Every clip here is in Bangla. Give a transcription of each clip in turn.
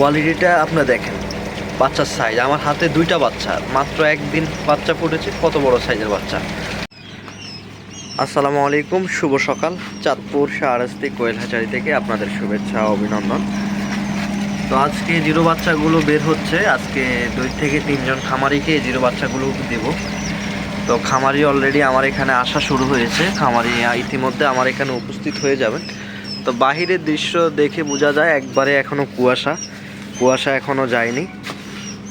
কোয়ালিটিটা আপনার দেখেন, বাচ্চার সাইজ আমার হাতে দুইটা বাচ্চা, মাত্র একদিন বাচ্চা ফুটেছে, কত বড় সাইজের বাচ্চা। আসসালামু আলাইকুম, শুভ সকাল। চাঁদপুর শাহরাস্তি কোয়েল হাচারি থেকে আপনাদের শুভেচ্ছা অভিনন্দন। তো আজকে জিরো বাচ্চাগুলো বের হচ্ছে। আজকে দুই থেকে তিনজন খামারিকে জিরো বাচ্চাগুলো দেব। তো খামারি অলরেডি আমার এখানে আসা শুরু হয়েছে। খামারি ইতিমধ্যে আমার এখানে উপস্থিত হয়ে যাবেন। তো বাহিরের দৃশ্য দেখে বোঝা যায়, একবারে এখনও কুয়াশা। কুয়াশা এখনও যায়নি।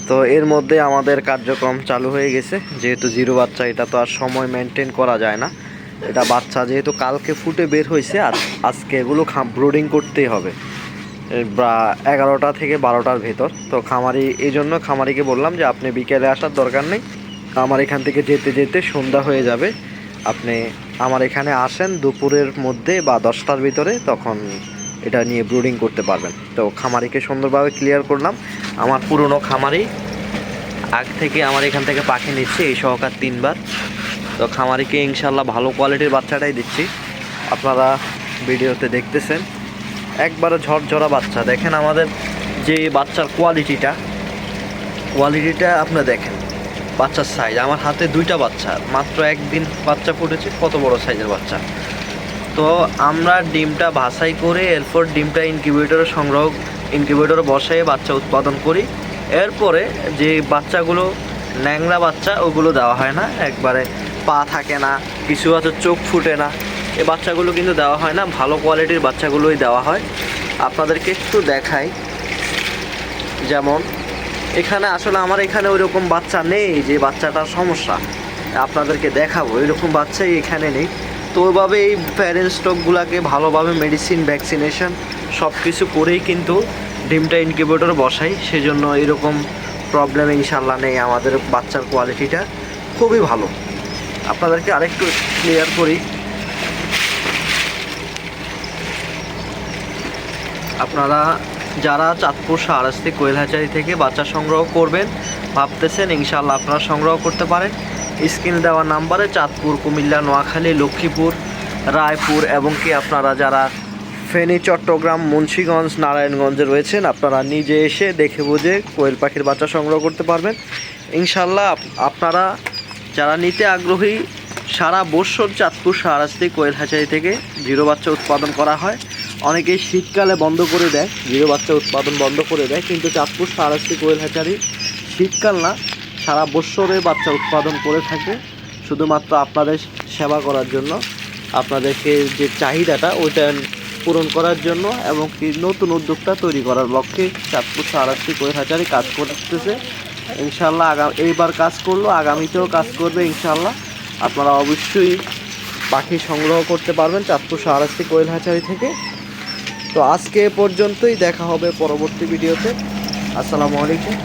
তো এর মধ্যে আমাদের কার্যক্রম চালু হয়ে গেছে। যেহেতু জিরো বাচ্চা, এটা তো আর সময় মেনটেন করা যায় না। এটা বাচ্চা যেহেতু কালকে ফুটে বের হয়েছে, আর আজকে এগুলো খাম ব্রুডিং করতেই হবে। বা এগারোটা থেকে বারোটার ভেতর। তো খামারি, এই জন্য খামারিকে বললাম যে, আপনি বিকেলে আসার দরকার নেই। আমার এখান থেকে যেতে যেতে সন্ধ্যা হয়ে যাবে। আপনি আমার এখানে আসেন দুপুরের মধ্যে বা দশটার ভিতরে, তখন এটা নিয়ে ব্রুডিং করতে পারবেন। তো খামারিকে সুন্দরভাবে ক্লিয়ার করলাম। আমার পুরনো খামারি, আগ থেকে আমার এখান থেকে পাখি নিচ্ছে, এই সহকার তিনবার। তো খামারিকে ইনশাল্লাহ ভালো কোয়ালিটির বাচ্চাটাই দিচ্ছি। আপনারা ভিডিওতে দেখতেছেন, একবারে ঝরঝরা বাচ্চা। দেখেন আমাদের যে বাচ্চার কোয়ালিটিটা কোয়ালিটিটা আপনারা দেখেন, বাচ্চার সাইজ আমার হাতে দুইটা বাচ্চা, মাত্র একদিন বাচ্চা ফুটেছে, কত বড় সাইজের বাচ্চা। তো আমরা ডিমটা বাছাই করে এরপর ডিমটা ইনকিউবেটরে সংগ্রহ ইনকিউবেটরে বসাই, বাচ্চা উৎপাদন করি। এরপরে যে বাচ্চাগুলো, ন্যাংরা বাচ্চা, ওগুলো দেওয়া হয় না। একবারে পা থাকে না, কিছু আছে, চোখ ফুটে না। এই বাচ্চাগুলো কিন্তু দেওয়া হয় না, ভালো কোয়ালিটির বাচ্চাগুলোই দেওয়া হয়। আপনাদেরকে একটু দেখাই। যেমন, এখানে আসলে আমার এখানে ওই রকম বাচ্চা নেই যে বাচ্চাটার সমস্যা। আপনাদেরকে দেখাবো, এরকম বাচ্চাই এখানে নেই। তো ওইভাবে এই প্যারেন্ট স্টকগুলোকে ভালোভাবে মেডিসিন ভ্যাকসিনেশন সব কিছু করেই কিন্তু ডিমটা ইনকিউবেটর বসাই। সেজন্য এরকম প্রবলেম ইনশাল্লাহ নেই আমাদের বাচ্চার কোয়ালিটিটা খুবই ভালো। আপনাদেরকে আরেকটু ক্লিয়ার করি। আপনারা যারা চাঁদপুর শাহরাস্তি কোয়েল হাচারি থেকে বাচ্চা সংগ্রহ করবেন, ভাবতেছেন ইনশাল্লাহ আপনারা সংগ্রহ করতে পারেন। স্ক্রিনে দেওয়া নাম্বারে চাঁদপুর, কুমিল্লা, নোয়াখালী, লক্ষ্মীপুর, রায়পুর এবং কি আপনারা যারা ফেনী, চট্টগ্রাম, মুন্সীগঞ্জ, নারায়ণগঞ্জে রয়েছেন, আপনারা নিজে এসে দেখে বুঝে কোয়েল পাখির বাচ্চা সংগ্রহ করতে পারবেন। ইনশাল্লাহ আপনারা যারা নিতে আগ্রহী, সারা বছর চাঁদপুর শাহরাস্তি কোয়েল হাচারি থেকে জিরো বাচ্চা উৎপাদন করা হয়। অনেকেই শীতকালে বন্ধ করে দেয়, জিরো বাচ্চা উৎপাদন বন্ধ করে দেয়, কিন্তু চাঁদপুর শাহরাস্তি কোয়েল হাচারি শীতকাল না সারা বছরে বাচ্চা উৎপাদন করে থাকে, শুধুমাত্র আপনাদের সেবা করার জন্য। আপনাদেরকে যে চাহিদাটা, ওইটা পূরণ করার জন্য এবং কি নতুন উদ্যোক্তা তৈরি করার লক্ষ্যে চাঁদপুর শাহরাস্তি কোয়েল হাচারি কাজ করতেছে। ইনশাল্লাহ আগাম এইবার কাজ করল, আগামীতেও কাজ করবে ইনশাল্লাহ আপনারা অবশ্যই পাখি সংগ্রহ করতে পারবেন চাঁদপুর শাহরাস্তি কোয়েল হাচারি থেকে। তো আজকে পর্যন্তই, দেখা হবে পরবর্তী ভিডিওতে। আসসালামু আলাইকুম।